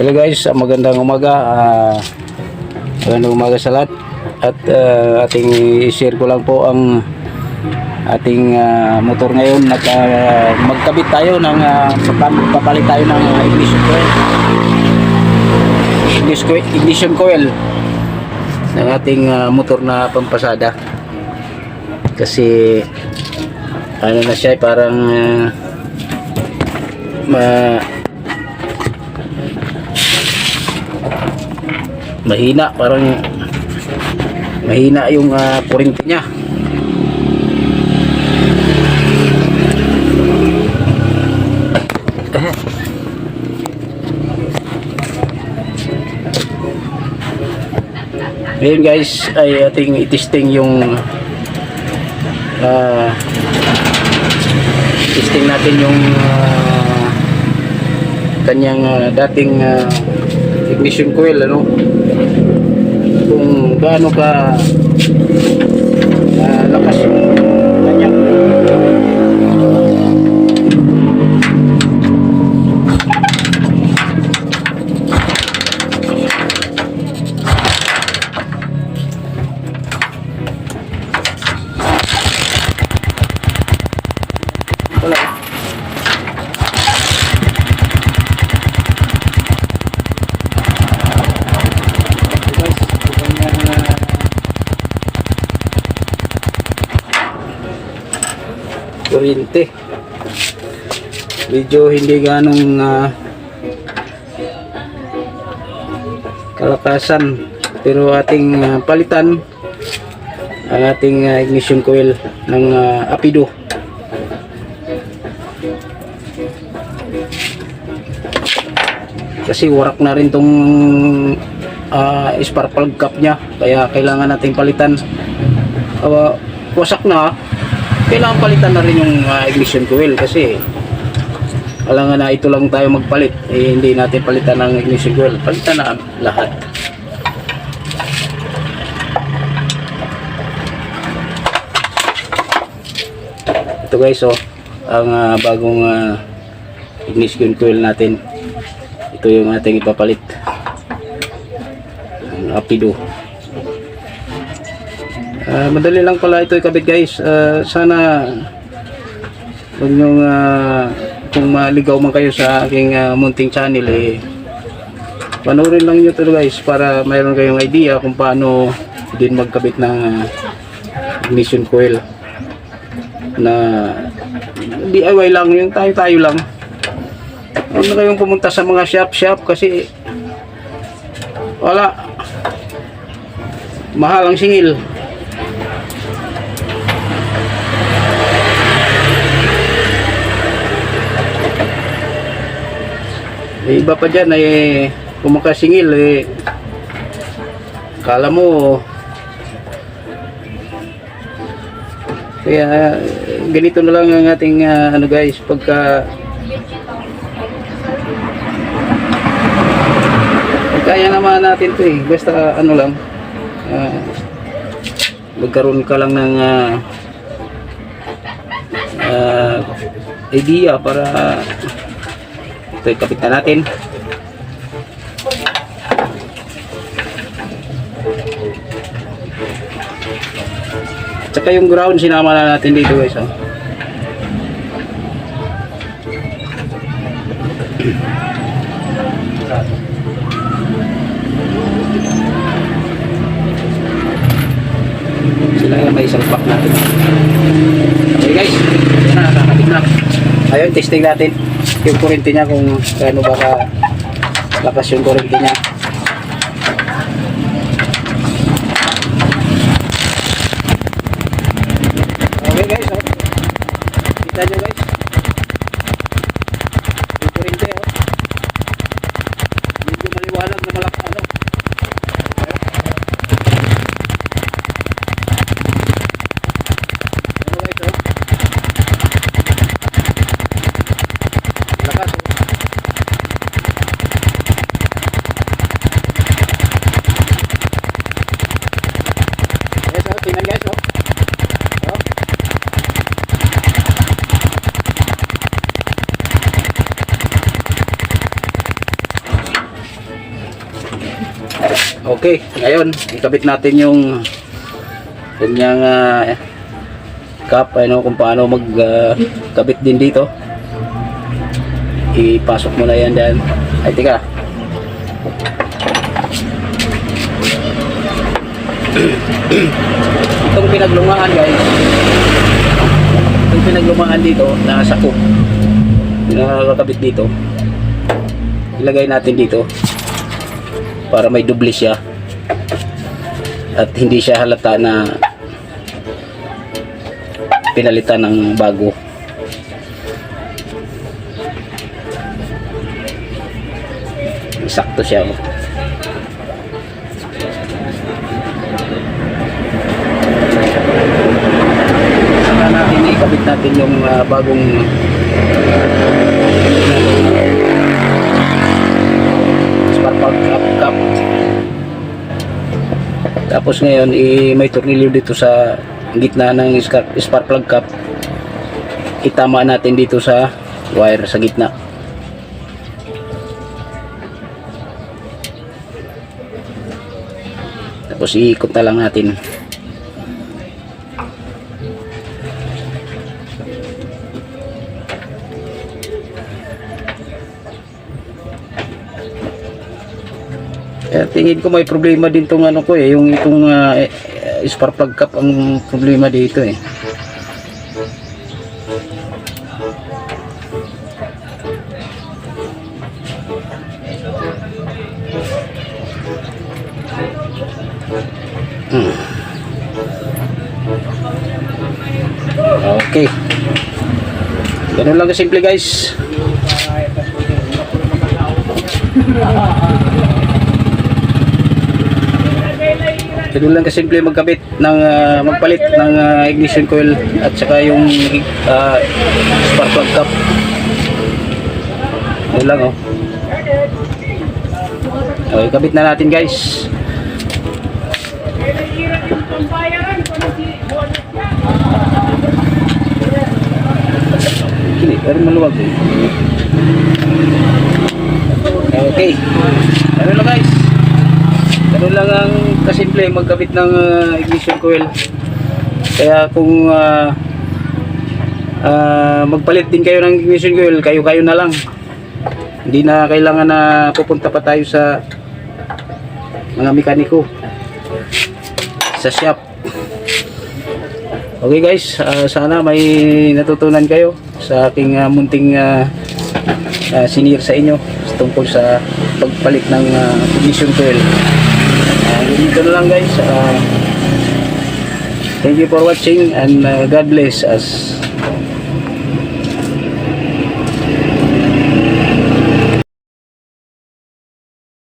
Hello guys, ah, magandang umaga. Ah, magandang umaga sa lahat. At ah, ating i-share ko lang po ang ating ah, motor ngayon at ah, magkabit tayo ng uh, papalit tayo ng ah, ignition coil. Ignition coil, ng ating ah, motor na pampasada. Kasi ano na siya parang ah, ma mahina parang mahina yung uh, kuryente niya ngayon guys ay ating itesting yung uh, testing natin yung uh, kanyang uh, dating uh, ignition coil ano? Kung gaano ka uh, lakas yung kanyang 20 medyo hindi ganong uh, kalakasan. Pero ating uh, palitan ang ating uh, ignition coil ng uh, apido. Kasi warak na rin tong uh, spark plug cap nya kaya kailangan nating palitan. Uh, wasak na kailangan palitan na rin yung ah, ignition coil kasi alangan na ito lang tayo magpalit. Eh, hindi natin palitan ng ignition coil palitan na lahat. Ito guys oh ang ah, bagong ah, ignition coil natin. Ito yung ating ipapalit. Ang apido Ah, madali lang pala ito ikabit guys Ah, sana huwag nyong ah, kung maligaw man kayo sa aking ah, munting channel eh panoorin lang nyo ito guys para mayroon kayong idea kung paano din magkabit ng ignition coil na DIY lang yung tayo tayo lang Huwag na kayong pumunta sa mga shop-shop kasi wala. Mahal ang singil. Eh, iba pa dyan eh, kung makasingil eh, kala mo kaya eh, ganito na lang ang ating ah, ano guys pagka Kaya naman natin to eh. Basta ano lang. ah, magkaroon ka lang ng ah, ah, idea para ito ikapit na natin. Tsaka yung ground sinama na natin dito guys. Oh. Sila yung may isang pack natin. Okay guys, ito na nakakabit na. Ayun, testing natin yung kurente niya kung gaano ba ka lakas yung kurente niya. Okay guys, oh. Kita nyo guys. Yung kurente, oh. Medyo maliwanag na malak ano. Ano guys, oh. Lakas, oh. Okay, ngayon, ikabit natin yung kanyang uh, cup, ano, kung paano magkabit din dito. Ipasok mo na yan dyan. Ay, tika. Itong pinaglumaan guys, itong pinaglumaan dito na sakop, nakakabit dito, ilagay natin dito para may doble siya at hindi siya halata na pinalitan ng bago sakto siya oh. saka natin ikabit natin yung ah, bagong plug cap, cap tapos ngayon i may tornilyo dito sa gitna ng spark plug cap. Itama natin dito sa wire sa gitna. Tapos iikot na lang natin Eh, tingin ko may problema din tong ano ko eh, yung itong eh, spark plug cap ang problema dito eh. Hmm. Okay. Ganun lang kasimple guys. Ganun lang kasimple magkabit ng ah, magpalit ng ah, ignition coil at saka yung ah, spark plug cap. Ganun lang oh. Okay, kabit na natin guys. Hindi, pero maluwag eh. Okay. Ano lang guys. Ganun lang ang kasimple magkabit ng ah, ignition coil. Kaya kung ah, ah, magpalit din kayo ng ignition coil, kayo-kayo na lang. Hindi na kailangan na pupunta pa tayo sa mga mekaniko sa shop. Okay guys, ah, sana may natutunan kayo sa aking ah, munting uh, sinir sa inyo tungkol sa pagpalit ng uh, ignition coil. Uh, dito na lang guys. Ah, thank you for watching and ah, God bless us.